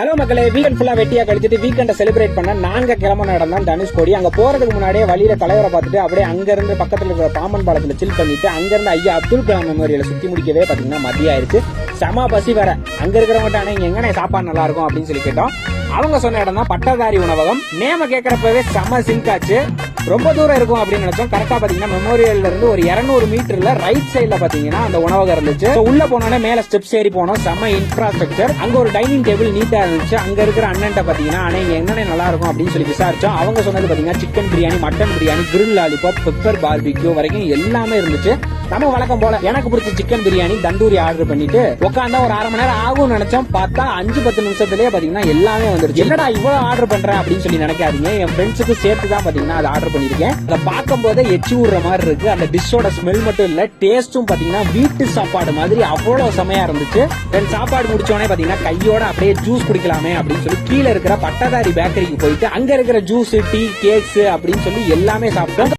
Hello மக்களே weekend ஃபுல்லா வெட்டியா கழிச்சிட்டு வீக்கெண்டை செலிப்ரேட் பண்ண நாங்க கிளம்பின இடம் தான் தனுஷ்கோடி அங்க போறதுக்கு முன்னாடியே வழியில தலைவரை பார்த்துட்டு அப்படியே அங்க இருந்து பக்கத்துல இருக்கிற பாம்பன் பாலத்துல சில் பண்ணிட்டு அங்க இருந்து ஐயா அப்துல் கலாம் மெமோரியல சுத்தி முடிக்கவே பாத்தீங்கன்னா மதியம் ஆயிருச்சு. செம பசி வேற. அங்க இருக்கிறவங்க அண்ணா இங்க எங்கனே சாப்பாடு நல்லா இருக்கும் அப்படின்னு சொல்லி கேட்டோம். அவங்க சொன்ன இடம் தான் பட்டதாரி உணவகம். நேம கேட்குறப்பவே செம சிங்க் ஆச்சு. ரொம்ப தூரம் இருக்கும் அப்படின்னு நினைச்சோம். கரெக்டாக பார்த்தீங்கன்னா மெமோரியல்ல இருந்து ஒரு 200 மீட்டர்ல ரைட் சைடில் பார்த்தீங்கன்னா அந்த உணவகம் இருந்துச்சு. உள்ள போனோடனே மேலே ஸ்டெப்ஸ் ஏறி போனோம். செம்ம இன்ஃப்ராஸ்ட்ரக்சர் அங்கே ஒரு டைனிங் டேபிள் நீட்டாக இருந்துச்சு. அங்கே இருக்கிற அண்ணன்ட்ட பார்த்தீங்கன்னா அண்ணன் இங்கே என்னென்ன நல்லா இருக்கும்? அப்படின்னு சொல்லி விசாரிச்சோம். அவங்க சொன்னது பார்த்தீங்கன்னா chicken biryani mutton biryani grill lollipop pepper barbecue வரைக்கும் எல்லாமே இருந்துச்சு. நம்ம வழக்கம் போல எனக்கு பிடிச்ச சிக்கன் பிரியாணி தந்தூரி ஆர்டர் பண்ணிட்டு உட்காந்தா ஒரு அரை மணி நேரம் ஆகும் நினைச்சோம். பார்த்தா அஞ்சு பத்து நிமிஷத்துலயே பாத்தீங்கன்னா எல்லாமே வந்துருச்சு. என்னடா இவ்வளவு ஆர்டர் பண்றேன் அப்படின்னு சொல்லி நினைக்காதீங்க. என் ஃப்ரெண்ட்ஸுக்கு சேர்த்து தான் பாத்தீங்கன்னா அதை ஆர்டர் பண்ணிருக்கேன். அதை பார்க்கும் போதே எச்சி விடுற மாதிரி இருக்கு. அந்த டிஷ்ஷோட ஸ்மெல் மட்டும் இல்ல டேஸ்டும் பாத்தீங்கன்னா வீட்டு சாப்பாடு மாதிரி அவ்வளவு செமையா இருந்துச்சு. தென் சாப்பாடு முடிச்சோடனே பாத்தீங்கன்னா கையோட அப்படியே ஜூஸ் குடிக்கலாமே அப்படின்னு சொல்லி கீழே இருக்கிற பட்டதாரி பேக்கரிக்கு போயிட்டு அங்க இருக்கிற ஜூஸ் டீ கேக்ஸ் அப்படின்னு சொல்லி எல்லாமே சாப்பிட்டோம்.